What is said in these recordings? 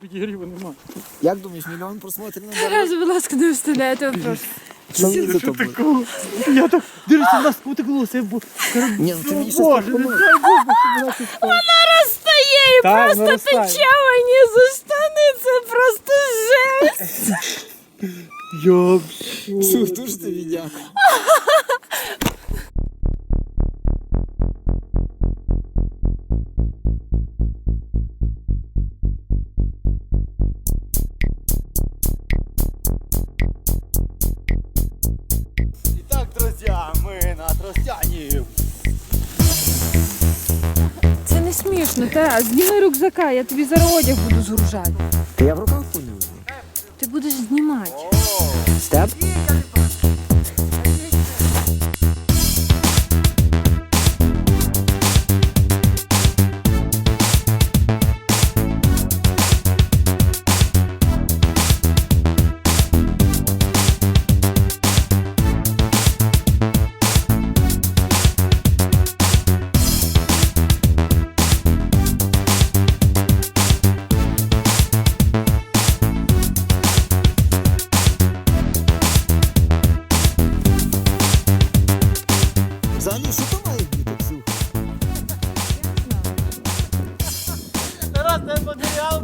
Підігріву нема. Як думаєш, мільйон просмотрів на Тарас, будь ласка, не вставляйте вопрос. Що це за тобою? Такого. Я так, дивіться, в нас потеклося, бо... Ні, ну ти мені щось Боже, не пропонуєш. дай Бог, щоб вона тут стала. Стає і Так, просто наростає. тече мені за штани, це просто жесть. Я... Ксюх, дуже тобі дякую. Итак, ми на тростяні. Це не смішно, та зніми рюкзака, я тобі зараз одяг буду згружати. Та я в руках поняв. Ти будеш знімати. Степ? Тарас, це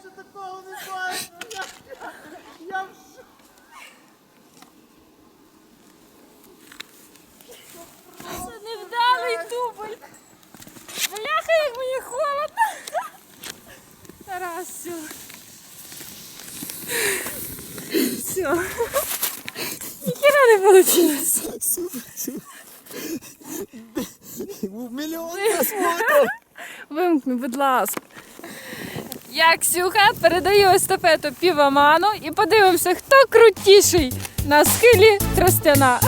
ще такого не бачив. Я, я в шоці. Це невдалий дубль. Бляха, як мені холодно. Тарас, все. Все. Ніхера не вийшло. Ксюх, Ксюх. Був мільйон просмотрів. Вимкни, будь ласка. Я Ксюха передаю естафету півоману і подивимося, хто крутіший на схилі Тростяна.